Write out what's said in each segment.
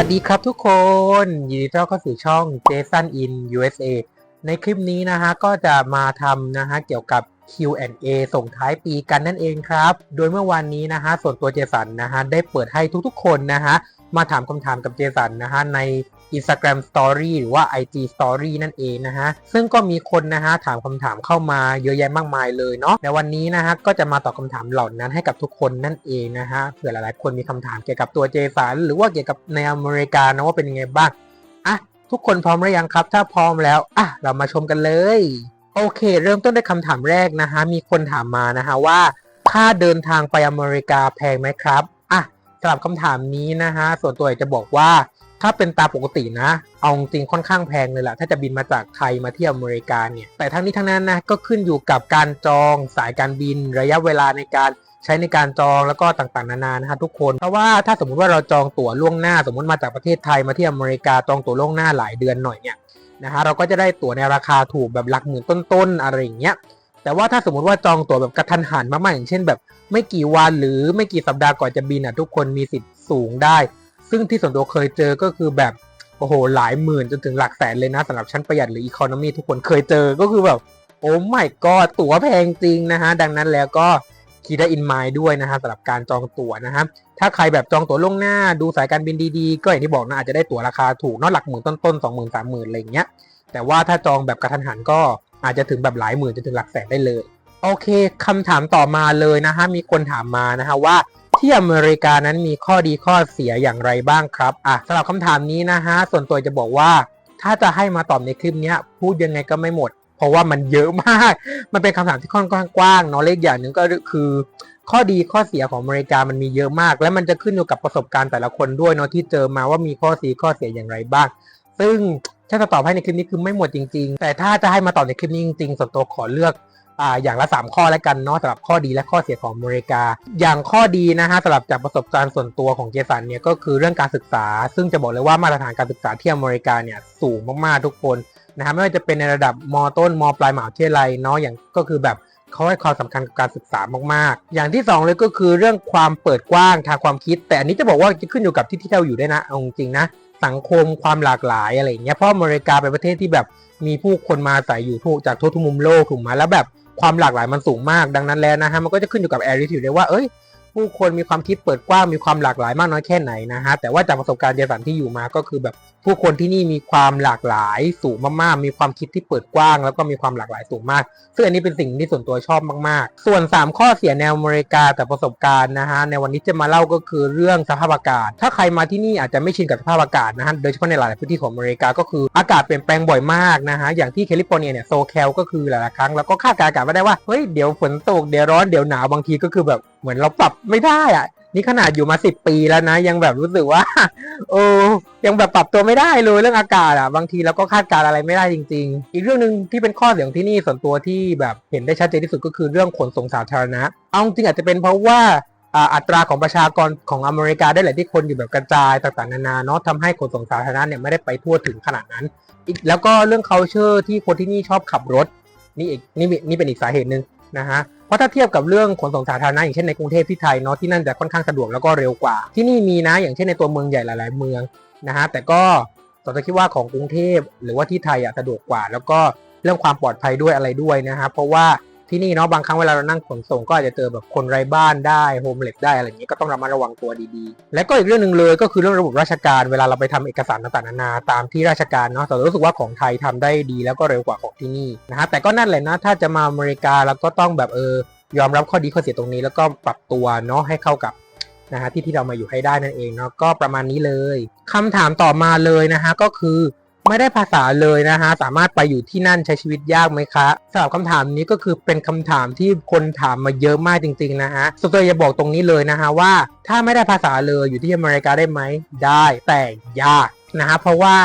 วัสดีครับทุกคนยินดีต้อนรับเข้าสู่ช่อง Jason in USA ในคลิปนี้นะฮะก็จะมาทำนะฮะเกี่ยวกับ Q&A ส่งท้ายปีกันนั่นเองครับ โดยเมื่อวานนี้นะฮะส่วนตัวเจสันนะฮะได้เปิดให้ทุกๆคนนะฮะมาถามคำถามกับเจสันนะฮะใน Instagram Story หรือว่า IG Story นั่นเองนะฮะ ซึ่งก็มีคนนะฮะถามคำถามเข้ามาเยอะแยะมากมายเลยเนาะในวันนี้นะฮะก็จะมาตอบคำถามเหล่านั้นให้กับทุกคนนั่นเองนะฮะเผื่อหลายๆ คนมีคำถามเกี่ยวกับตัวเจสันหรือว่าเกี่ยวกับในอเมริกานะว่าเป็นยังไงบ้างอะทุกคนพร้อมหรือยังครับ ถ้าพร้อมแล้วอะเรามาชมกันเลย โอเค เริ่มต้นด้วยคำถามแรกนะฮะมีคนถามมานะฮะว่าค่าเดินทางไปอเมริกาแพงไหมครับอะสำหรับคำถามนี้นะฮะส่วนตัวอยากจะบอกว่า ถ้าเป็นตาปกตินะ เอาจริงค่อนข้างแพงเลยแหละถ้าจะบินมาจากไทยมาที่อเมริกาเนี่ย แต่ทั้งนี้ทั้งนั้นนะก็ขึ้นอยู่กับการจองสายการบินระยะเวลาในการใช้ในการจองแล้วก็ต่างๆนานานะฮะทุกคน เพราะว่าถ้าสมมุติว่าเราจองตั๋วล่วงหน้า สมมติมาจากประเทศไทยมาที่อเมริกาจองตั๋วล่วงหน้าหลายเดือนหน่อยเนี่ยนะฮะเราก็จะได้ตั๋วในราคาถูกแบบหลักหมื่นต้นๆอะไรอย่างเงี้ยแต่ว่าถ้าสมมติว่าจองตั๋วแบบกระทันหันมากๆอย่างเช่นแบบ ไม่กี่วันหรือไม่กี่สัปดาห์ก่อนจะบินอะทุกคนมีสิทธิ์สูงได้ ซึ่งที่ส่วนตัวเคยเจอก็คือแบบโอ้โหหลายหมื่นจนถึงหลักแสนเลยนะสำหรับชั้นประหยัดหรืออีโคโนมีทุกคนเคยเจอก็คือแบบโอ้ไม่ก็ตั๋วแพงจริงนะฮะ ดังนั้นแล้วก็คิดได้อินไมด้วยนะฮะสำหรับการจองตั๋วนะฮะถ้าใครแบบจองตั๋วล่วงหน้าดูสายการบินดีๆ ก็อย่างที่บอกนะอาจจะได้ตั๋วราคาถูกนอะหลักหมื่นต้นๆสองหมื่นสามหมื่นอะไรอย่างเงี้ย แต่ว่าถ้าจองแบบกระทันหันก็อาจจะถึงแบบหลายหมื่นจนถึงหลักแสนได้เลย โอเคคำถามต่อมาเลยนะฮะมีคนถามมานะฮะว่า ที่อเมริกานั้นมีข้อดีข้อเสียอย่างไรบ้างครับอะสำหรับคำถามนี้นะฮะส่วนตัวจะบอกว่า ถ้าจะให้มาตอบในคลิปนี้พูดยังไงก็ไม่หมด เพราะว่ามันเยอะมาก มันเป็นคำถามที่ค่อนข้างกว้างเนาะเลขอย่างหนึ่งก็คือ ข้อดีข้อเสียของอเมริกามันมีเยอะมาก และมันจะขึ้นอยู่กับประสบการณ์แต่ละคนด้วยเนาะที่เจอมาว่ามีข้อดีข้อเสียอย่างไรบ้าง ซึ่งถ้าจะตอบให้ในคลิปนี้คือไม่หมดจริง ๆ แต่ถ้าจะให้มาตอบในคลิปนี้จริงๆส่วนตัวขอเลือก อ่าอย่างละ 3 ข้อแล้วกันเนาะสำหรับข้อดีและข้อเสียของอเมริกา อย่างข้อดีนะฮะสำหรับจากประสบการณ์ส่วนตัวของเจสันเนี่ยก็คือเรื่องการศึกษา ซึ่งจะบอกเลยว่ามาตรฐานการศึกษาที่อเมริกาเนี่ยสูงมากๆทุกคนนะฮะไม่ว่าจะเป็นในระดับมต้นมปลายมหาวิทยาลัยเนาะอย่างก็คือแบบเขาให้ความสำคัญกับการศึกษามากๆ อย่างที่สองเลยก็คือเรื่องความเปิดกว้างทางความคิด แต่อันนี้จะบอกว่าจะขึ้นอยู่กับที่ที่เราอยู่ด้วยนะเอาจริงนะสังคมความหลากหลายอะไรอย่างเงี้ยเพราะอเมริกาเป็นประเทศที่แบบมีผู้คนมาอาศัยอยู่ทั่วจากทั่วทุกมุมโลกถูกไหมแล้วแบบ ความหลากหลายมันสูงมากดังนั้นแล้วนะฮะมันก็จะขึ้นอยู่กับแอริทิวเลยว่าเอ้ยผู้คนมีความคิดเปิดกว้างมีความหลากหลายมากน้อยแค่ไหนนะฮะแต่ว่าจากประสบการณ์เจสันที่อยู่มาก็คือแบบ ผู้คนที่นี่มีความหลากหลายสูงมากๆ มีความคิดที่เปิดกว้าง แล้วก็มีความหลากหลายสูงมาก ซึ่งอันนี้เป็นสิ่งที่ส่วนตัวชอบมาก ๆ ส่วน 3 ข้อเสียแนวอเมริกาแต่ประสบการณ์นะฮะในวันนี้จะมาเล่าก็คือเรื่องสภาพอากาศ ถ้าใครมาที่นี่อาจจะไม่ชินกับสภาพอากาศนะฮะโดยเฉพาะในหลายพื้นที่ของอเมริกาก็คืออากาศเปลี่ยนแปลงบ่อยมากนะฮะอย่างที่แคลิฟอร์เนียเนี่ยโซแคลก็คือหลายๆครั้งแล้วก็คาดการณ์กาศไม่ได้ว่าเฮ้ยเดี๋ยวฝนตกเดี๋ยวร้อนเดี๋ยวหนาวบางทีก็คือแบบเหมือนเราปรับไม่ได้อะ นี่ขนาดอยู่มาสิบปีแล้วนะ ยังแบบรู้สึกว่า โอ้ยังแบบปรับตัวไม่ได้เลยเรื่องอากาศอะ บางทีเราก็คาดการณ์อะไรไม่ได้จริง ๆ อีกเรื่องหนึ่งที่เป็นข้อเสียของที่นี่ส่วนตัวที่แบบเห็นได้ชัดเจนที่สุดก็คือเรื่องขนส่งสาธารณะ เอาจริงอาจจะเป็นเพราะว่าอัตราของประชากรของอเมริกาได้แหละที่คนอยู่แบบกระจายต่างๆนานาเนาะทำให้ขนส่งสาธารณะเนี่ยไม่ได้ไปทั่วถึงขนาดนั้น อีกแล้วก็เรื่อง culture ที่คนที่นี่ชอบขับรถนี่อีกนี่นี่เป็นอีกสาเหตุหนึ่ง นะฮะเพราะถ้าเทียบกับเรื่องขนส่งสาธารณะอย่างเช่นในกรุงเทพที่ไทยเนาะที่นั่นจะค่อนข้างสะดวกแล้วก็เร็วกว่า ที่นี่มีนะอย่างเช่นในตัวเมืองใหญ่หลาย ๆ เมืองนะฮะแต่ก็ต่อจะคิดว่าของกรุงเทพหรือว่าที่ไทยอะสะดวกกว่า แล้วก็เรื่องความปลอดภัยด้วยอะไรด้วยนะฮะเพราะว่า ที่นี่เนาะบางครั้งเวลาเรานั่งขนส่งก็อาจจะเจอแบบคนไร้บ้านได้โฮมเลสได้อะไรอย่างนี้ก็ต้องระมัดระวังตัวดีๆ และก็อีกเรื่องหนึ่งเลยก็คือเรื่องระบบราชการเวลาเราไปทำเอกสารต่างๆนานาตามที่ราชการเนาะแต่รู้สึกว่าของไทยทำได้ดีแล้วก็เร็วกว่าของที่นี่นะฮะแต่ก็นั่นแหละนะถ้าจะมาอเมริกาแล้วก็ต้องแบบเออยอมรับข้อดีข้อเสียตรงนี้ แล้วก็ปรับตัวเนาะให้เข้ากับนะฮะที่ที่เรามาอยู่ให้ได้นั่นเองเนาะก็ประมาณนี้เลยคำถามต่อมาเลยนะฮะก็คือ ไม่ได้ภาษาเลยนะฮะ สามารถไปอยู่ที่นั่นใช้ชีวิตยากไหมคะสำหรับคำถามนี้ก็คือเป็นคำถามที่คนถามมาเยอะมากจริง ๆ นะฮะส่วนตัวจะบอกตรงนี้เลยนะฮะว่า ถ้าไม่ได้ภาษาเลยอยู่ที่อเมริกาได้ไหมได้แต่ยากนะฮะเพราะว่า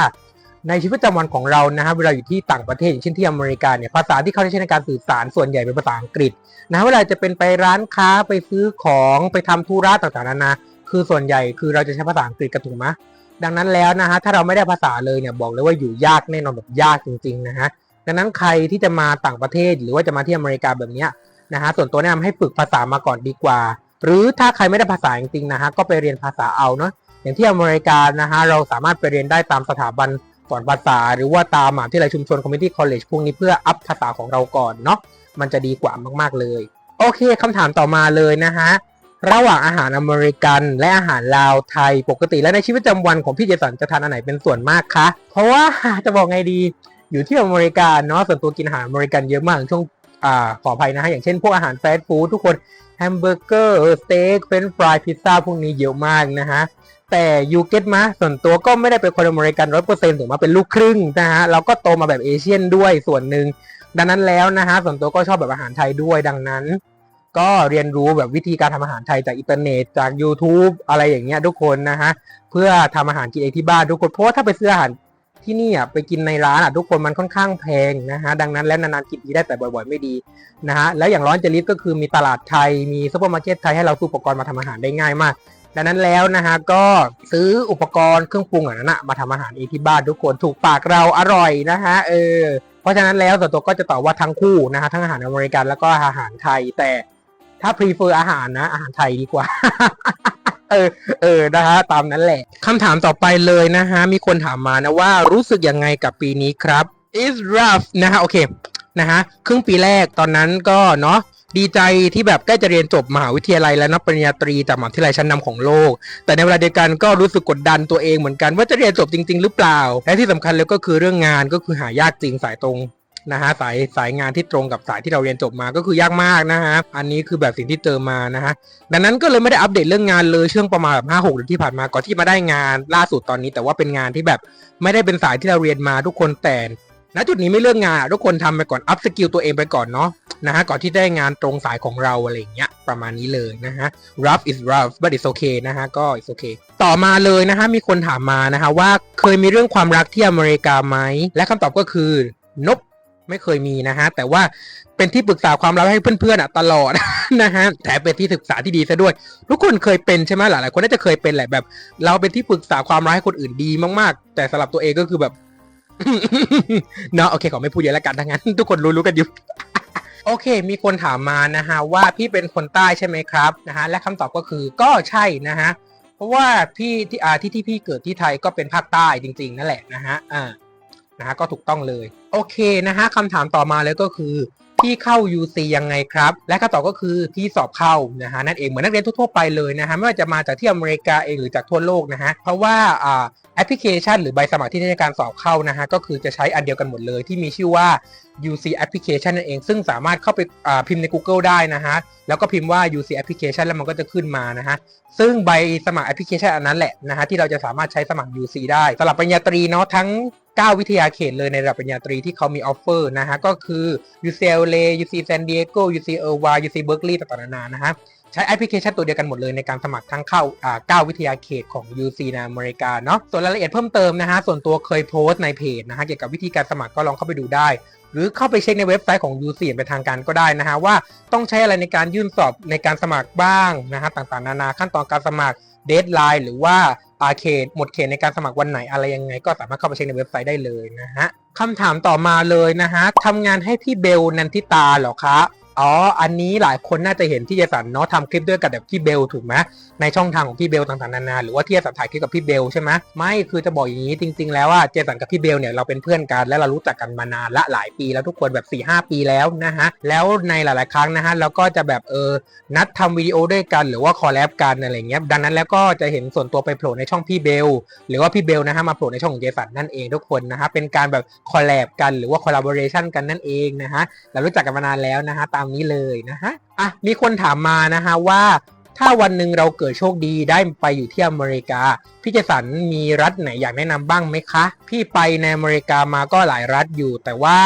ในชีวิตประจำวันของเรานะฮะเวลาอยู่ที่ต่างประเทศอย่างเช่นที่อเมริกาเนี่ยภาษาที่เขาใช้ในการสื่อสารส่วนใหญ่เป็นภาษาอังกฤษนะะเวลาจะเป็นไปร้านค้าไปซื้อของไปทำธุระต่างๆนานาคือส่วนใหญ่คือเราจะใช้ภาษาอังกฤษกันถูกไหม ดังนั้นแล้วนะฮะถ้าเราไม่ได้ภาษาเลยเนี่ยบอกเลยว่าอยู่ยากแน่นอนแบบยากจริงๆนะฮะดังนั้นใครที่จะมาต่างประเทศหรือว่าจะมาที่อเมริกาแบบเนี้ยนะฮะส่วนตัวแนะนำให้ฝึกภาษามาก่อนดีกว่า หรือถ้าใครไม่ได้ภาษาจริงๆนะฮะก็ไปเรียนภาษาเอาเนาะอย่างที่อเมริกานะฮะเราสามารถไปเรียนได้ตามสถาบันสอนภาษา หรือว่าตามมหาวิทยาลัยชุมชนคอมมิ n ตี้คอลเลจพวกนี้เพื่ออัพภาษาของเราก่อนเนาะมันจะดีกว่ามากๆเลย โอเคคำถามต่อมาเลยนะฮะ ระหว่างอาหารอเมริกัน และอาหารลาวไทยปกติและในชีวิตประจำวันของพี่เจสันจะทานอันไหนเป็นส่วนมากคะ เพราะว่าจะบอกไงดี อยู่ที่อเมริกาเนาะส่วนตัวกินอาหารอเมริกันเยอะมากช่วงอ่าขออภัยนะฮะอย่างเช่นพวกอาหารแฟสต์ฟู้ดทุกคนแฮมเบอร์เกอร์สเต็กเฟรนช์ฟรายพิซซ่าพวกนี้เยอะมากนะฮะแต่ยูเก็ตมาส่วนตัวก็ไม่ได้เป็นคนอเมริกันร้อยเปอร์เซ็นต์ถึงมาเป็นลูกครึ่งนะฮะเราก็โตมาแบบเอเชียนด้วยส่วนหนึ่งดังนั้นแล้วนะฮะส่วนตัวก็ชอบแบบอาหารไทยด้วยดังนั้น ก็เรียนรู้แบบวิธีการทำอาหารไทยจากอินเทอร์เน็ตจาก YouTube อะไรอย่างเงี้ยทุกคนนะฮะ เพื่อทำอาหารกินเองที่บ้านทุกคน เพราะว่าถ้าไปซื้ออาหารที่นี่อะไปกินในร้านอะทุกคนมันค่อนข้างแพงนะฮะ ดังนั้นแล้วนานๆกินทีได้แต่บ่อยๆ ไม่ดีนะฮะ แล้วอย่างร้อนเจลิสก็คือมีตลาดไทยมีซุปเปอร์มาร์เก็ตไทยให้เราซื้ออุปกรณ์มาทำอาหารได้ง่ายมาก ดังนั้นแล้วนะฮะก็ซื้ออุปกรณ์เครื่องปรุงเหล่านั้นนะมาทำอาหารเองที่บ้านทุกคนถูกปากเราอร่อยนะฮะเออเพราะฉะนั้นแล้วส่วนตัวก็จะตอบว่าทั้งคู่นะฮะทั้งอาหารอเมริกันแล้วก็อาหารไทยแต่ ถ้า prefer อาหารนะ อาหารไทยดีกว่า เออ เออ นะฮะ ตามนั้นแหละ คำถามต่อไปเลยนะฮะ มีคนถามมานะว่ารู้สึกยังไงกับปีนี้ครับ is rough นะฮะ โอเค นะฮะ ครึ่งปีแรกตอนนั้นก็เนาะดีใจที่แบบใกล้จะเรียนจบมหาวิทยาลัยและนับปริญญาตรีจากมหาวิทยาลัยชั้นนำของโลก แต่ในเวลาเดียวกันก็รู้สึกกดดันตัวเองเหมือนกันว่าจะเรียนจบจริง ๆ หรือเปล่า และที่สำคัญเลยก็คือเรื่องงานก็คือหายากจริงสายตรง นะฮะสายสายงานที่ตรงกับสายที่เราเรียนจบมาก็คือยากมากนะฮะอันนี้คือแบบสิ่งที่เจอมานะฮะดังนั้นก็เลยไม่ได้อัปเดตเรื่องงานเลยช่วงประมาณแบบห้าหกเดือนที่ผ่านมาก่อนที่มาได้งานล่าสุดตอนนี้ แต่ว่าเป็นงานที่แบบไม่ได้เป็นสายที่เราเรียนมาทุกคนแต่ณจุดนี้ไม่เลือกงานทุกคนทำไปก่อนอัพสกิลตัวเองไปก่อนเนาะนะฮะก่อนที่ได้งานตรงสายของเราอะไรอย่างเงี้ยประมาณนี้เลยนะฮะ rough is rough but it's okay นะฮะก็ it's okay ต่อมาเลยนะฮะมีคนถามมานะฮะว่าเคยมีเรื่องความรักที่อเมริกาไหมและคำตอบก็คือนบ ไม่เคยมีนะฮะ แต่ว่าเป็นที่ปรึกษาความรักให้เพื่อนๆอะตลอดนะฮะแต่เป็นที่ศึกษาที่ดีซะด้วย ทุกคนเคยเป็นใช่ไหมหลายๆคนน่าจะเคยเป็นแหละแบบ เราเป็นที่ปรึกษาความรักให้คนอื่นดีมากๆ แต่สำหรับตัวเองก็คือแบบเนาะโอเคขอไม่พูดเยอะแล้วกันทั้งนั้นทุกคนรู้ๆกันอยู่โอเค มีคนถามมานะฮะว่าพี่เป็นคนใต้ใช่ไหมครับนะฮะและคำตอบก็คือก็ใช่นะฮะเพราะว่าพี่ที่อาที่ที่พี่เกิดที่ไทยก็เป็นภาคใต้จริง ๆ นั่นแหละนะฮะอ่า นะฮะก็ถูกต้องเลย โอเคนะฮะคำถามต่อมาเลยก็คือพี่เข้า UC ยังไงครับ และคำตอบก็คือพี่สอบเข้านะฮะนั่นเองเหมือนนักเรียนทั่วไปเลยนะฮะไม่ว่าจะมาจากที่อเมริกาเองหรือจากทั่วโลกนะฮะเพราะว่าอ่าแอปพลิเคชัน หรือใบสมัครที่ใช้ในการสอบเข้านะฮะก็คือจะใช้อันเดียวกันหมดเลย ที่มีชื่อว่า UC application นั่นเอง ซึ่งสามารถเข้าไปพิมพ์ใน Google ได้นะฮะแล้วก็พิมพ์ว่า UC application แล้วมันก็จะขึ้นมานะฮะ ซึ่งใบสมัครแอปพลิเคชันอันนั้นแหละนะฮะที่เราจะสามารถใช้สมัคร UC ได้สำหรับปริญญาตรีเนาะทั้ง 9 วิทยาเขตเลยในระดับปริญญาตรีที่เขามีออฟเฟอร์นะฮะก็คือ UCLA UC San Diego UC Irvine UC Berkeley ต่างๆนานานะฮะใช้แอปพลิเคชันตัวเดียวกันหมดเลยในการสมัครทั้งเข้าอ่า9วิทยาเขตของ UC ในอเมริกาเนาะส่วนรายละเอียดเพิ่มเติมนะฮะส่วนตัวเคยโพสต์ในเพจนะฮะเกี่ยวกับวิธีการสมัครก็ลองเข้าไปดูได้ หรือเข้าไปเช็คในเว็บไซต์ของ UC อย่างเป็นทางการก็ได้นะฮะว่าต้องใช้อะไรในการยื่นสอบในการสมัครบ้างนะฮะต่างๆ นานาขั้นตอนการสมัครเดทไลน์หรือว่าอาเขตหมดเขตในการสมัครวันไหนอะไรยังไง ก็สามารถเข้าไปเช็คในเว็บไซต์ได้เลยนะฮะคำถามต่อมาเลยนะฮะทำงานให้พี่เบลนันทิตาเหรอคะ อ๋อ อันนี้หลายคนน่าจะเห็นที่เจสันเนาะทำคลิปด้วยกับแบบพี่เบลถูกไหมในช่องทางของพี่เบลต่างๆนานาหรือว่าที่เจสันถ่ายคลิปกับพี่เบลใช่ไหมไม่คือจะบอกอย่างนี้จริง ๆ แล้วว่าเจสันกับพี่เบลเนี่ยเราเป็นเพื่อนกันและเรารู้จักกันมานานละหลายปีแล้วทุกคนแบบ4ี่หปีแล้วนะฮะแล้วในหลาย ๆ ครั้งนะฮะเราก็จะแบบเออนัดทำวิดีโอด้วยกันหรือว่าคอลแลบกันอะไรเงี้ยดังนั้นแล้วก็จะเห็นส่วนตัวไปโผล่ในช่องพี่เบลหรือว่าพี่เบลนะฮะมาโผล่ในช่องของเจสันนั่นเองทุกคนนะฮะเป็นการแบบคอลแลบกันหรือว่าคอลลาบอร์เรชันกันนั่นเองนะฮะเรารู้จักกันมานานแล้วนะฮะตามนี้เลยนะฮะอะมีคนถามมานะฮะว่า ถ้าวันหนึ่งเราเกิดโชคดีได้ไปอยู่ที่อเมริกา พี่เจสันมีรัฐไหนอยากแนะนำบ้างไหมคะ พี่ไปในอเมริกามาก็หลายรัฐอยู่ แต่ว่า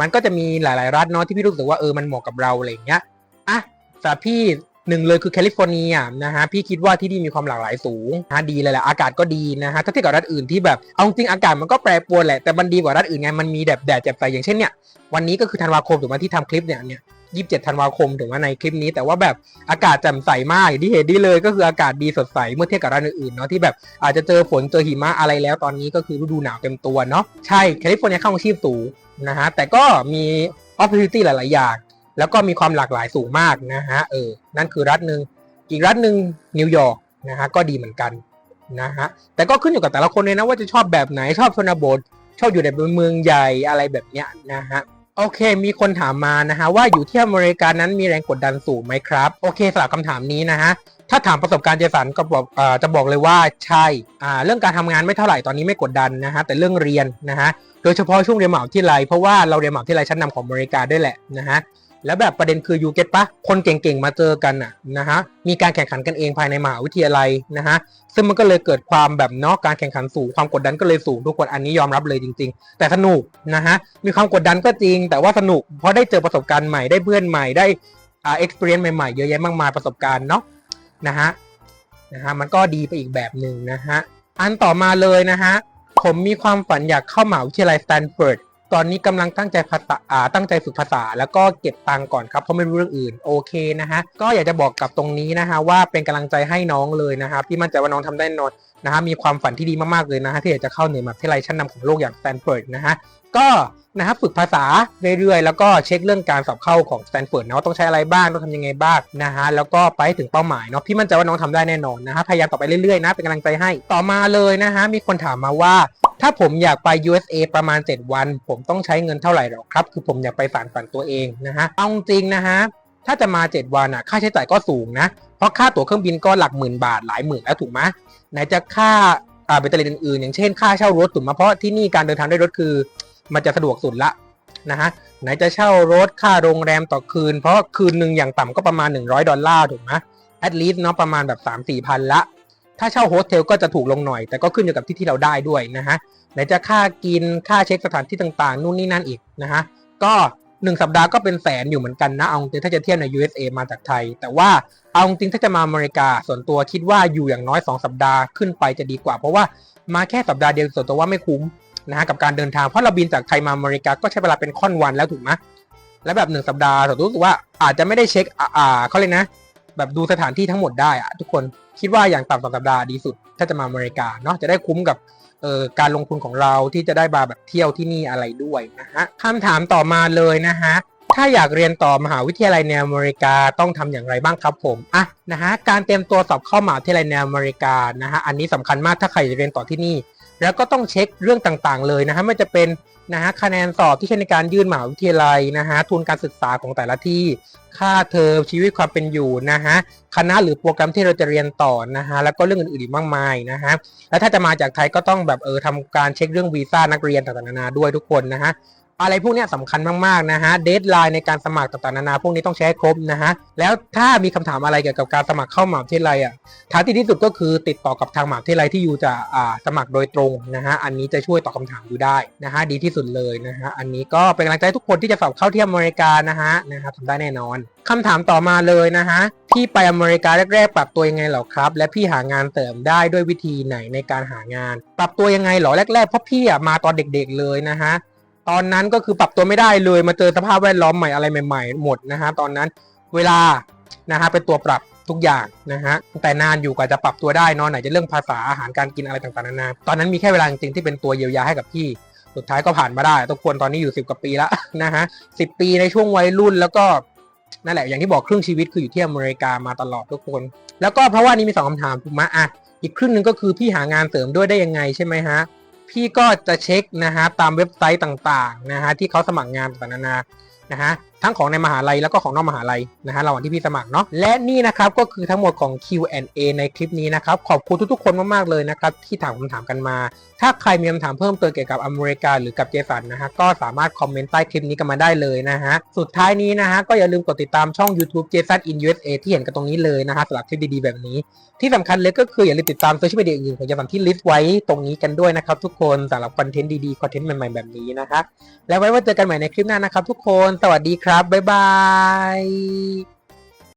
มันก็จะมีหลาย ๆ รัฐเนาะที่พี่รู้สึกว่าเออมันเหมาะกับเราอะไรอย่างเงี้ยอะแต่พี่หนึ่งเลยคือแคลิฟอร์เนียนะฮะพี่คิดว่าที่นี่มีความหลากหลายสูงนะฮะดีเลยแหละอากาศก็ดีนะฮะถ้าเทียบกับรัฐอื่นที่แบบเอาจริงอากาศมันก็แปรปรวนแหละแต่มันดีกว่ารัฐอื่นไงมันมีแดดแดดแจ่มใสอย่างเช่นเนี่ยวันนี้ก็คือธันวาคมถูกไหมที่ทำคลิปเนี่ยเนี่ย 27ธันวาคมถึงว่าในคลิปนี้ แต่ว่าแบบอากาศแจ่มใสมากอย่างที่เห็นดีเลยก็คืออากาศดีสดใสเมื่อเทียบกับร้านอื่นๆเนาะที่แบบอาจจะเจอฝนเจอหิมะอะไรแล้วตอนนี้ก็คือฤดูหนาวเต็มตัวเนาะใช่แคลิฟอร์เนียค่าของชีพสูงนะฮะแต่ก็มี opportunity หลายๆอย่างแล้วก็มีความหลากหลายสูงมากนะฮะเออนั่นคือรัฐหนึ่งอีกรัฐหนึ่งนิวยอร์กนะฮะก็ดีเหมือนกันนะฮะแต่ก็ขึ้นอยู่กับแต่ละคนเลยนะว่าจะชอบแบบไหนชอบชนบทชอบอยู่ในเมืองใหญ่อะไรแบบเนี้ยนะฮะ โอเค มีคนถามมานะฮะว่าอยู่ที่อเมริกานั้นมีแรงกดดันสูงไหมครับ โอเคสำหรับคำถามนี้นะฮะถ้าถามประสบการณ์เจสันก็บอกอจะบอกเลยว่าใช่เรื่องการทำงานไม่เท่าไหร่ตอนนี้ไม่กดดันนะฮะแต่เรื่องเรียนนะฮะโดยเฉพาะช่วงเรียนมหาวิทยาลัยเพราะว่าเราเรียนมหาวิทยาลัยชั้นนำของอเมริกาด้วยแหละนะฮะ แล้วแบบประเด็นคือยูเก็ตปะคนเก่งๆมาเจอกันอะนะฮะมีการแข่งขันกันเองภายในมหาวิทยาลัยนะฮะซึ่งมันก็เลยเกิดความแบบเนาะการแข่งขันสูงความกดดันก็เลยสูงทุกคนอันนี้ยอมรับเลยจริง ๆ แต่สนุกนะฮะมีความกดดันก็จริง แต่ว่าสนุกเพราะได้เจอประสบการณ์ใหม่ได้เพื่อนใหม่ได้อ่า experience ใหม่ๆเยอะแยะมากมายประสบการณ์เนาะนะฮะนะฮะมันก็ดีไปอีกแบบหนึ่งนะฮะอันต่อมาเลยนะฮะผมมีความฝันอยากเข้ามหาวิทยาลัยสแตนฟอร์ด ตอนนี้กำลังตั้งใจภาษาตั้งใจฝึกภาษา แล้วก็เก็บตังก่อนครับเพราะไม่รู้เรื่องอื่นโอเคนะฮะก็อยากจะบอกกับตรงนี้นะฮะว่าเป็นกำลังใจให้น้องเลยนะครับที่มั่นใจว่าน้องทำได้แน่นอนนะฮะมีความฝันที่ดีมากๆเลยนะฮะที่อยากจะเข้าในมหาวิทยาลัยชั้นนำของโลกอย่างสแตนฟอร์ดนะฮะก็นะฮะฝึกภาษาเรื่อยๆ แล้วก็เช็คเรื่องการสอบเข้าของสแตนฟอร์ดนะว่าต้องใช้อะไรบ้างต้องทำยังไงบ้างนะฮะแล้วก็ไปถึงเป้าหมายเนาะพี่มั่นใจว่าน้องทำได้แน่นอนนะฮะพยายามต่อไปเรื่อยๆนะเป็นกำลังใจให้ต่อมาเลยนะฮะมีคนถามมาว่า ถ้าผมอยากไป USA ประมาณ 7 วัน ผมต้องใช้เงินเท่าไหร่หรอครับ คือผมอยากไปสานฝันตัวเองนะฮะเอาจริงนะฮะถ้าจะมา 7 วันอะค่าใช้จ่ายก็สูงนะ เพราะค่าตั๋วเครื่องบินก็หลักหมื่นบาทหลายหมื่นแล้วถูกไหมไหนจะค่าอ่าเบตเตอรี่อื่นๆ อย่างเช่นค่าเช่ารถถูกไหมเพราะที่นี่การเดินทางด้วยรถคือ มันจะสะดวกสุดละนะฮะไหนจะเช่ารถค่าโรงแรมต่อคืน เพราะคืนหนึ่งอย่างต่ำก็ประมาณ 100 ดอลลาร์ถูกไหม at least เนาะประมาณแบบ3-4พันละ ถ้าเช่าโฮสเทลก็จะถูกลงหน่อย แต่ก็ขึ้นอยู่กับที่ที่เราได้ด้วยนะฮะไหนจะค่ากินค่าเช็คสถานที่ต่างๆ นู่นนี่นั่นอีกนะฮะก็หนึ่งสัปดาห์ก็เป็นแสนอยู่เหมือนกันนะ เอาจริงถ้าจะเทียบใน USA มาจากไทย แต่ว่าเอาจริงถ้าจะมาอเมริกาส่วนตัวคิดว่าอยู่อย่างน้อย 2 สัปดาห์ขึ้นไปจะดีกว่า เพราะว่ามาแค่สัปดาห์เดียวส่วนตัวว่าไม่คุ้มนะฮะกับการเดินทางเพราะเราบินจากไทยมาอเมริกาก็ใช้เวลาเป็นค่อนวันแล้วถูกไหมและแบบหนึ่งสัปดาห์ส่วนตัวรู้สึกว่าอาจจะไม่ได้เช็คอ่าเขาเลยนะ แบบดูสถานที่ทั้งหมดได้อะทุกคนคิดว่าอย่างต่ำสองสัปดาห์ดีสุด ถ้าจะมาอเมริกาเนาะจะได้คุ้มกับเอ่อการลงทุนของเราที่จะได้มาแบบเที่ยวที่นี่อะไรด้วยนะฮะคำถามต่อมาเลยนะฮะถ้าอยากเรียนต่อมหาวิทยาลัยในอเมริกาต้องทำอย่างไรบ้างครับผมอะนะฮะการเตรียมตัวสอบเข้ามหาวิทยาลัยในอเมริกานะฮะอันนี้สำคัญมากถ้าใครจะเรียนต่อที่นี่ แล้วก็ต้องเช็คเรื่องต่างๆ เลยนะฮะไม่จะเป็นนะฮะคะแนนสอบที่ใช้ในการยื่นมหาวิทยาลัยนะฮะทุนการศึกษาของแต่ละที่ ค่าเทอมชีวิตความเป็นอยู่นะฮะคณะหรือโปรแกรมที่เราจะเรียนต่อนะฮะแล้วก็เรื่องอื่นๆอีกมากมายนะฮะแล้วถ้าจะมาจากไทยก็ต้องแบบเออทำการเช็คเรื่องวีซ่านักเรียนต่างๆนานาด้วยทุกคนนะฮะ อะไรพวกนี้ยสำคัญมากๆนะฮะเดทไลน์ในการสมัครต่างๆนานาพวกนี้ต้องใช้ครบนะฮะแล้วถ้ามีคำถามอะไรเกี่ยวกับการสมัครเข้ามหาวิทยาลัยอะทางที่ดีที่สุดก็คือติดต่อกับทางมหาวิทยาลัยที่อยู่จะอ่าสมัครโดยตรงนะฮะอันนี้จะช่วยตอบคาถามอยู่ได้นะฮะดีที่สุดเลยนะฮะอันนี้ก็เป็นกำลังใจทุกคนที่จะสอบเข้าที่อเมริกานะฮะนะครับทำได้แน่นอนคำถามต่อมาเลยนะฮะพี่ไปอเมริกาแรกๆปรับตัวยังไงเหรอครับ และพี่หางานเสริมได้ด้วยวิธีไหนในการหางาน ปรับตัวยังไงเหรอแรกๆเพราะพี่อะมาตอนเด็ก ๆเลยนะฮะ ตอนนั้นก็คือปรับตัวไม่ได้เลยมาเจอสภาพแวดล้อมใหม่อะไรใหม่ ๆ หมดนะฮะตอนนั้นเวลานะฮะเป็นตัวปรับทุกอย่างนะฮะแต่นานอยู่กว่าจะปรับตัวได้นอะไหนจะเรื่องภาษาอาหารการกินอะไรต่างๆนานาตอนนั้นมีแค่เวลาจริงๆที่เป็นตัวเยียวยาให้กับพี่ สุดท้ายก็ผ่านมาได้ทุกคนตอนนี้อยู่สิบกว่าปีแล้วนะฮะสิบปีในช่วงวัยรุ่นแล้วก็นั่นแหละอย่างที่บอกครึ่งชีวิตคืออยู่ที่อเมริกามาตลอดทุกคน แล้วก็เพราะว่านี่มีสองคำถามถูกไหมอะอีกครึ่งหนึ่งก็คือพี่หางานเสริมด้วยได้ยังไงใช่ไหมฮะ พี่ก็จะเช็คนะฮะตามเว็บไซต์ต่างๆนะฮะที่เขาสมัครงานต่างๆนานานะฮะ ทั้งของในมหาลัยแล้วก็ของนอกมหาลัยนะฮะระหว่างที่พี่สมัครเนาะและนี่นะครับก็คือทั้งหมดของ Q&A ในคลิปนี้นะครับขอบคุณทุกๆคนมากๆเลยนะครับที่ถามคำถามกันมา ถ้าใครมีคำถามเพิ่มเติมเกี่ยวกับอเมริกาหรือกับเจสันนะฮะก็สามารถคอมเมนต์ใต้คลิปนี้กันมาได้เลยนะฮะสุดท้ายนี้นะฮะก็อย่าลืมกดติดตามช่อง YouTube Jason in USA ที่เห็นกันตรงนี้เลยนะฮะสำหรับคลิปดีๆแบบนี้ ที่สำคัญเลยก็คืออย่าลืมติดตามโซเชียลมีเดียอื่นๆของเจสันที่ลิสต์ไว้ตรงนี้กันด้วยนะครับทุกคนสำหรับคอนเทนต์ดีๆคอนเทนต์ใหม่ๆแบบนี้นะคะแล้วไว้ว่าเจอกันใหม่ในคลิปหน้านะครับทุกคนสวัสดีครับ บ๊ายบาย